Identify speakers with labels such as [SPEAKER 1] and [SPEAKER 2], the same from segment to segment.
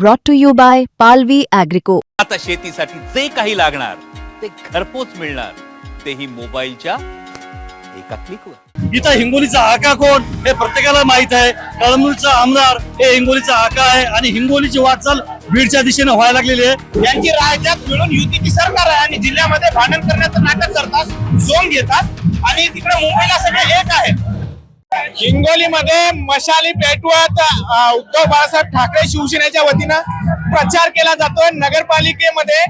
[SPEAKER 1] brought to you by Palvi Agrico.
[SPEAKER 2] आता शेतीसाठी जे काही लागणार ते घरपोच मिळणार. तेही मोबाईलच्या एका क्लिकवर
[SPEAKER 3] इथं हिंगोलीचा आका कोण? हे प्रत्येकाला माहीत आहे. कळमूरचा आमदार हे हिंगोलीचा आका आहे. आणि हिंगोलीची वाटचाल बीडच्या दिशेने व्हायला लागलेली आहे.
[SPEAKER 4] यांची राज्यात मिळून युतीची सरकार आहे आणि जिल्ह्यामध्ये भांडण करण्याचं नाटक करतात झोन घेतात. आणि तिकडे मुंबईला सगळे एक आहेत. हिंगोलीमध्ये मशाली पेटवत उद्धव बाळासाहेब ठाकरे शिवसेनेच्या वतीनं प्रचार केला जातोय. नगरपालिकेमध्ये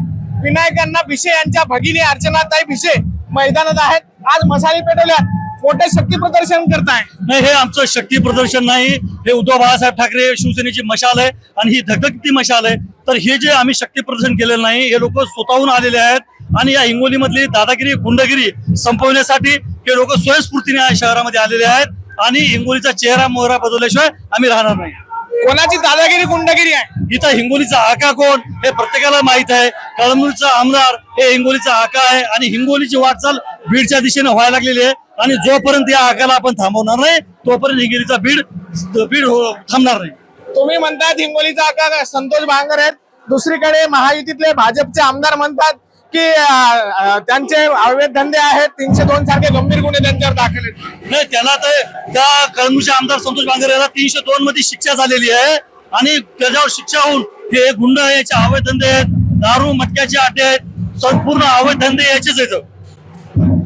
[SPEAKER 4] विनायकांना भिसे यांच्या भगिनी अर्चनाताई भिसे मैदानात आहेत. आज मशाली पेटवल्यात. मोठे शक्ती प्रदर्शन करताय.
[SPEAKER 3] नाही हे आमचं शक्ती प्रदर्शन नाही. हे उद्धव बाळासाहेब ठाकरे शिवसेनेची मशाल आहे आणि ही धगधगती मशाल आहे. तर हे जे आम्ही शक्ती प्रदर्शन केलेलं नाही हे लोक स्वतःहून आलेले आहेत. आणि या हिंगोलीमधली दादागिरी गुंडगिरी संपवण्यासाठी हे लोक स्वयंस्फूर्तीने या शहरामध्ये आलेले आहेत. आणि हिंगोलीचा चेहरा मोहरा बदलल्याशिवाय आम्ही राहणार नाही.
[SPEAKER 4] कोणाची दादागिरी गुंडगिरी आहे?
[SPEAKER 3] इथं हिंगोलीचा आका कोण हे प्रत्येकाला माहीत आहे. कळमूरचा आमदार हे हिंगोलीचा आका आहे. आणि हिंगोलीची वाटचाल बीडच्या दिशेने व्हायला लागलेली आहे. आणि जोपर्यंत या आकाला आपण थांबवणार नाही तोपर्यंत हिंगोलीचा बीड बीड हो- थांबणार नाही.
[SPEAKER 4] तुम्ही म्हणतात हिंगोलीचा का संतोष भांगर आहेत. दुसरीकडे महायुतीतले भाजपचे आमदार म्हणतात की त्यांचे अवैध धंदे आहेत तीनशे दोन सारखे गंभीर गुन्हे त्यांच्यावर दाखल आहेत.
[SPEAKER 3] नाही त्याला तर त्या कळमूरचे आमदार संतोष बांगर याला तीनशे दोन मध्ये शिक्षा झालेली आहे आणि त्याच्यावर शिक्षा होऊन हे गुंड आहे, याचे अवैध धंदे आहेत दारू मटक्याचे आटे आहेत संपूर्ण अवैध धंदे याचेच आहेत.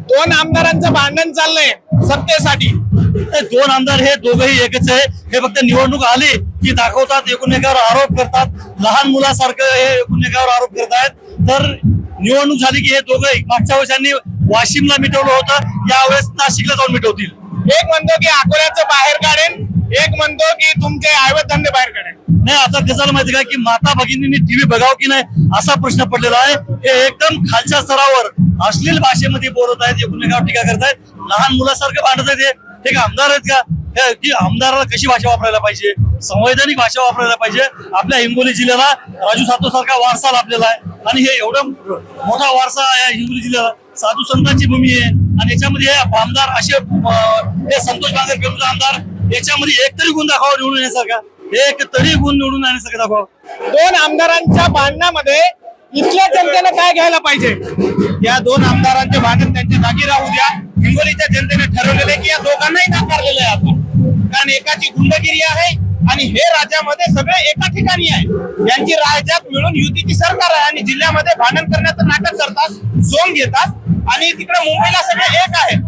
[SPEAKER 4] दोन आमदारांचं भांडण चाललंय सत्तेसाठी.
[SPEAKER 3] ते दोन आमदार हे दोघही एकच आहे. हे फक्त निवडणूक आली की दाखवतात एकूणएकावर आरोप करतात. लहान मुलासारखं हे एकूणएकावर आरोप करतायत. तर निवडणूक झाली की हे दोघंही मागच्या यांनी वाशिमला मिटवलं होतं. यावेळेस नाशिकला जाऊन मिटवतील.
[SPEAKER 4] एक म्हणतो की अकोल्याचं बाहेर काढेन एक म्हणतो की तुमचे अवैध धंदे बाहेर काढेन.
[SPEAKER 3] नाही आता कसाला माहिती का की माता भगिनींनी टीव्ही बघावं की नाही असा प्रश्न पडलेला आहे. हे एकदम खालच्या स्तरावर अश्लील भाषेमध्ये बोलत आहेत एकूणएकावर टीका करतायत लहान मुलासारखं भांडत आहेत हे. का आमदार आहेत का? की आमदाराला कशी भाषा वापरायला पाहिजे? संवैधानिक भाषा वापरायला पाहिजे. आपल्या हिंगोली जिल्ह्याला राजू सातो सारखा वारसा लाभलेला आहे. आणि हे एवढं मोठा वारसा या हिंगोली जिल्ह्याला. साधू संतांची भूमी आहे. आणि याच्यामध्ये हे आमदार असे हे संतोष बांगर पेरूचा आमदार याच्यामध्ये एक तरी गुण दाखवा निवडून येण्यासारखा. एक तरी गुण निवडून येण्यासारखा दाखवा.
[SPEAKER 4] दोन आमदारांच्या भांडणामध्ये इथल्या जनतेने काय घ्यायला पाहिजे? या दोन आमदारांचे भांडण त्यांच्या जागी राहू द्या. हिंगोलीच्या जनतेने ठरवलेलं आहे की या दोघांनाही नाकारलेलं आहे आपण. कारण एकाची गुंडगिरी आहे आणि हे राज्यामध्ये सगळे एका ठिकाणी आहे. यांची राज्यात मिळून युतीची सरकार आहे आणि जिल्ह्यामध्ये भांडण करण्याचं नाटक करतात सोंग घेतात आणि तिकडे मुंबईला सगळे एक आहेत.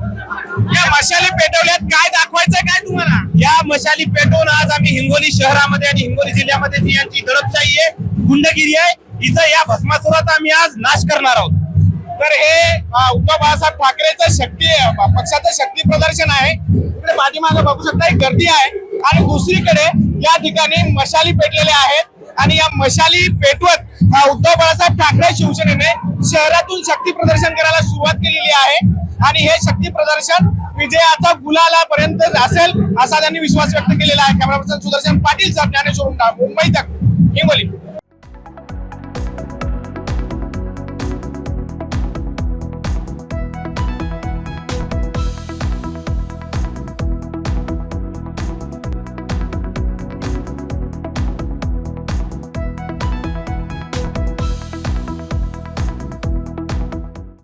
[SPEAKER 4] या मशाली पेटवल्यात काय दाखवायचंय काय तुम्हाला? या मशाली पेटवून आज आम्ही हिंगोली शहरामध्ये आणि हिंगोली जिल्ह्यामध्ये जी यांची दडपशाही आहे गुंडगिरी आहे इथं या भस्मासुराचा आम्ही आज नाश करणार आहोत. तर हे अं, उद्धव बाळासाहेब ठाकरेचं शक्ती अं, पक्षाचं शक्ती प्रदर्शन आहे. इकडे पाठीमागे बघू शकता एक गर्दी आहे. आणि दुसरीकडे या ठिकाणी मशाली पेटलेल्या आहेत. आणि या मशाली पेटवत उद्धव बाळासाहेब ठाकरे शिवसेनेने शहरातून शक्ती प्रदर्शन करायला सुरुवात केलेली आहे. आणि हे शक्ती प्रदर्शन विजयाचा गुलालापर्यंत असेल असा त्यांनी विश्वास व्यक्त केलेला आहे. Camera person Sudarshan Patil sir Dnyaneshwar Mumbai Tak. Hingoli.